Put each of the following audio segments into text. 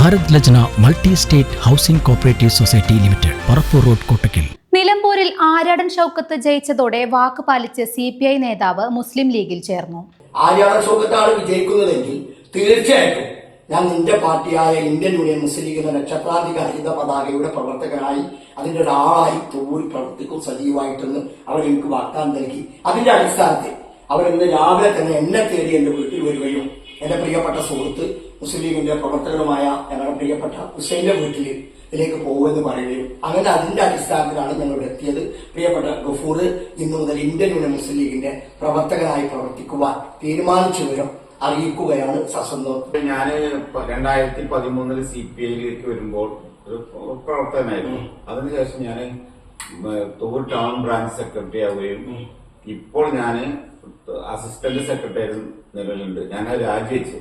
Bharat Lajna multi state housing cooperative society limited Parappur road Kottakkal. നിലമ്പൂരിൽ ആര്യാടൻ ഷൗക്കത്ത് ജയിച്ചതോടെ വാക്ക് പാലിച്ച് C P I നേതാവ് മുസ്ലിം ലീഗിൽ ചേർന്നു. ആര്യാടൻ ഷൗക്കത്താണ് വിജയിക്കുന്നതെങ്കിൽ തീർച്ചയായിട്ടും ഞാൻ നിന്റെ പാർട്ടിയായ ഇന്ത്യൻ യൂണിയൻ മുസ്ലിം ലീഗിന്റെ നക്ഷത്രാധിക ഹരിത പതാകയുടെ പ്രവർത്തകനായി അതിന്റെ ഒരാളായി തൂരി പ്രവർത്തിക്കും സജീവമായിട്ടെന്ന് അവർ എനിക്ക് വാഗ്ദാനം നൽകി. അതിന്റെ അടിസ്ഥാനത്തിൽ അവരിന്ന് രാവിലെ തന്നെ എന്നെ തേടി എന്റെ വീട്ടിൽ വരികയും എന്റെ പ്രിയപ്പെട്ട സുഹൃത്ത് മുസ്ലിം ലീഗിന്റെ പ്രവർത്തകരുമായ ഞങ്ങളുടെ പ്രിയപ്പെട്ട ഹുസൈന്റെ വീട്ടിൽ ഇതിലേക്ക് പോകുമെന്ന് പറയുകയും അങ്ങനെ അതിന്റെ അടിസ്ഥാനത്തിലാണ് ഞങ്ങൾ എത്തിയത്. പ്രിയപ്പെട്ട ഗഫൂർ ഇന്നു മുതൽ ഇന്ത്യൻ യൂണിയൻ മുസ്ലിം ലീഗിന്റെ പ്രവർത്തകനായി പ്രവർത്തിക്കുവാൻ തീരുമാനിച്ചു വിവരം അറിയിക്കുകയാണ് സസന്തോഷം ഞാൻ രണ്ടായിരത്തി പതിമൂന്നിൽ സി പി ഐയിലേക്ക് വരുമ്പോൾ ഒരു പ്രവർത്തകനായിരുന്നു. അതിനുശേഷം ഞാൻ തൂർ ടൗൺ ബ്രാഞ്ച് സെക്രട്ടറി ആവുകയും ഇപ്പോൾ ഞാൻ അസിസ്റ്റന്റ് സെക്രട്ടറി നിലവിലുണ്ട്. ഞാൻ രാജിവെച്ച്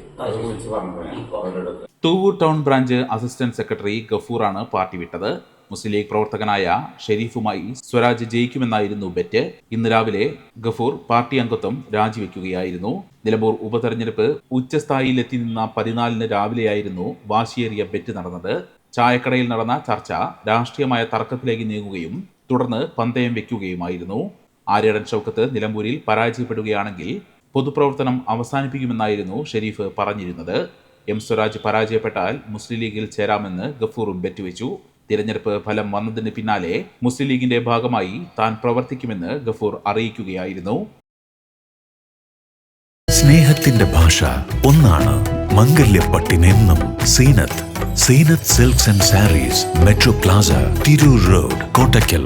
വിളിച്ച് പറഞ്ഞു അവരുടെ Thuvur town branch assistant secretary ഗഫൂറാണ് party വിട്ടത്. മുസ്ലിം ലീഗ് പ്രവർത്തകനായ ഷെരീഫുമായി സ്വരാജ് ജയിക്കുമെന്നായിരുന്നു ബെറ്റ്. ഇന്ന് രാവിലെ ഗഫൂർ പാർട്ടി അംഗത്വം രാജിവെക്കുകയായിരുന്നു. നിലമ്പൂർ ഉപതെരഞ്ഞെടുപ്പ് ഉച്ചസ്ഥായിയിലെത്തി നിന്ന പതിനാലിന് രാവിലെയായിരുന്നു വാശിയേറിയ ബെറ്റ് നടന്നത്. ചായക്കടയിൽ നടന്ന ചർച്ച രാഷ്ട്രീയമായ തർക്കത്തിലേക്ക് നീങ്ങുകയും തുടർന്ന് പന്തയം വെക്കുകയുമായിരുന്നു. ആര്യടൻ ഷൗക്കത്ത് നിലമ്പൂരിൽ പരാജയപ്പെടുകയാണെങ്കിൽ പൊതുപ്രവർത്തനം അവസാനിപ്പിക്കുമെന്നായിരുന്നു ഷെരീഫ് പറഞ്ഞിരുന്നത്. എം സ്വരാജ് പരാജയപ്പെട്ടാൽ മുസ്ലിം ലീഗിൽ ചേരാമെന്ന് ഗഫൂറും ബെറ്റുവെച്ചു തിരഞ്ഞെടുപ്പ് ഫലം വന്നതിന് പിന്നാലെ മുസ്ലിം ലീഗിന്റെ ഭാഗമായി താൻ പ്രവർത്തിക്കുമെന്ന് ഗഫൂർ അറിയിക്കുകയായിരുന്നു. സ്നേഹത്തിന്റെ ഭാഷ ഒന്നാണ് മംഗല്യപ്പട്ടിനെന്നും Seenath. Seenath silks and sarees metro plaza Tirur road Kottakkal.